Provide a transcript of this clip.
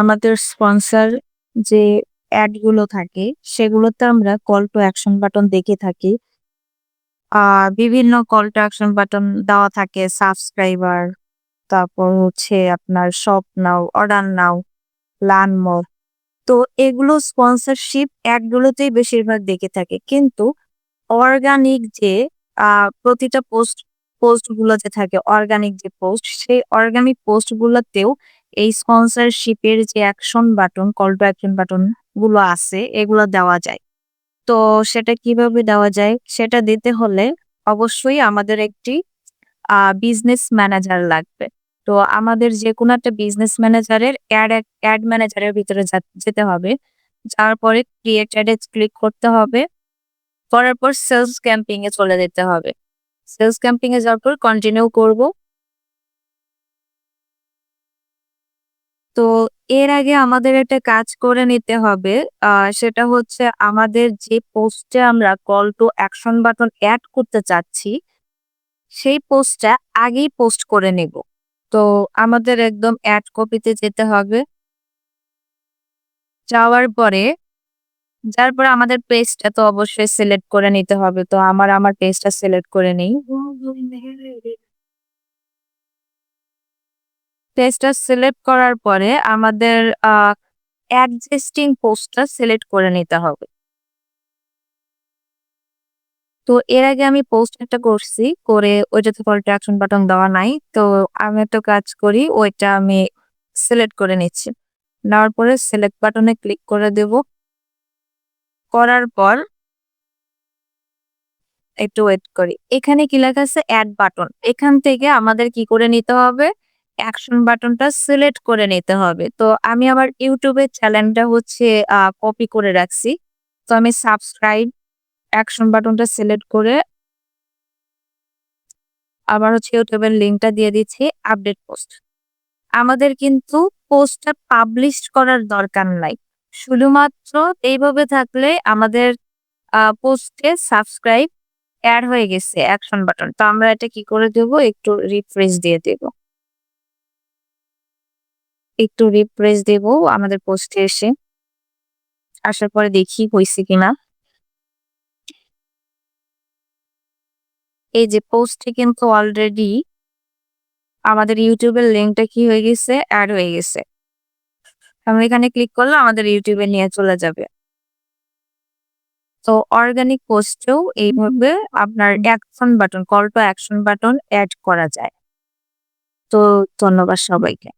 আমাদের স্পন্সর যে অ্যাডগুলো থাকে, সেগুলোতে আমরা কল টু অ্যাকশন বাটন দেখে থাকি। বিভিন্ন কল টু অ্যাকশন বাটন দেওয়া থাকে, সাবস্ক্রাইবার, তারপর হচ্ছে আপনার shop now, order now, learn more. তো এগুলো স্পন্সরশিপ অ্যাড গুলোতেই বেশিরভাগ দেখে থাকে। কিন্তু অর্গানিক যে প্রতিটা পোস্ট পোস্টগুলো যে থাকে, অর্গানিক যে পোস্ট, সেই অর্গানিক পোস্ট গুলোতেও এই স্পন্সরশিপের যে action button call to action বাটনগুলো আছে, এগুলো দেওয়া যায়। তো সেটা কীভাবে দেওয়া যায়? সেটা দিতে হলে অবশ্যই আমাদের একটি বিজনেস ম্যানেজার লাগবে। তো আমাদের যে কোনো একটা বিজনেস ম্যানেজারের অ্যাড অ্যাড ম্যানেজারের ভিতরে যেতে হবে। যাওয়ার পরে ক্রিয়েট অ্যাডে ক্লিক করতে হবে। করার পর সেলস ক্যাম্পিং এ চলে যেতে হবে। সেলস ক্যাম্পিং এ যাওয়ার পর কন্টিনিউ করব। তো এর আগে আমাদের একটা কাজ করে নিতে হবে। সেটা হচ্ছে আমাদের যে পোস্টে আমরা call to action button add করতে চাচ্ছি, সেই পোস্টটা আগেই পোস্ট করে নেব। তো আমাদের একদম অ্যাড কপিতে যেতে হবে। যাওয়ার পরে যার পরে আমাদের পেজটা তো অবশ্যই সিলেক্ট করে নিতে হবে। তো আমার আমার পেজটা সিলেক্ট করে নেই। পেজটা সিলেক্ট করার পরে আমাদের অ্যাডজাস্টিং পোস্টটা সিলেক্ট করে নিতে হবে। তো এর আগে আমি পোস্ট একটা করছি, করে ওইটাতে টু অ্যাকশন বাটন দেওয়া নাই, তো আমি একটা কাজ করি, ওইটা আমি সিলেক্ট করে নিচ্ছি। নেওয়ার পরে সিলেক্ট বাটনে ক্লিক করে দেব। করার পর একটু ওয়েট করি। এখানে কি লেখা আছে? অ্যাড বাটন এখান থেকে আমাদের কি করে নিতে হবে? অ্যাকশন বাটনটা সিলেক্ট করে নিতে হবে। তো আমি আমার ইউটিউবের চ্যানেলটা হচ্ছে কপি করে রাখছি। তো আমি সাবস্ক্রাইব অ্যাকশন বাটনটা সিলেক্ট করে আবার হচ্ছে ইউটিউবের লিঙ্কটা দিয়ে দিচ্ছি আপডেট পোস্ট আমাদের কিন্তু পোস্টটা পাবলিশ করার দরকার নাই। শুধুমাত্র এইভাবে থাকলে আমাদের পোস্টে সাবস্ক্রাইব অ্যাড হয়ে গেছে অ্যাকশন বাটন তো আমরা এটা কি করে দেব? একটু রিফ্রেশ দিয়ে দেব। একটু রিফ্রেশ দেব আমাদের পোস্টে এসে। আসার পরে দেখি হয়েছে কিনা। এই যে পোস্টে কিন্তু অলরেডি আমাদের ইউটিউবের লিঙ্কটা কি হয়ে গেছে? অ্যাড হয়ে গেছে। আমরা এখানে ক্লিক করলে আমাদের ইউটিউবে নিয়ে চলে যাবে। তো অর্গানিক পোস্টেও এইভাবে আপনার action button call to action button add করা যায়। তো ধন্যবাদ সবাইকে।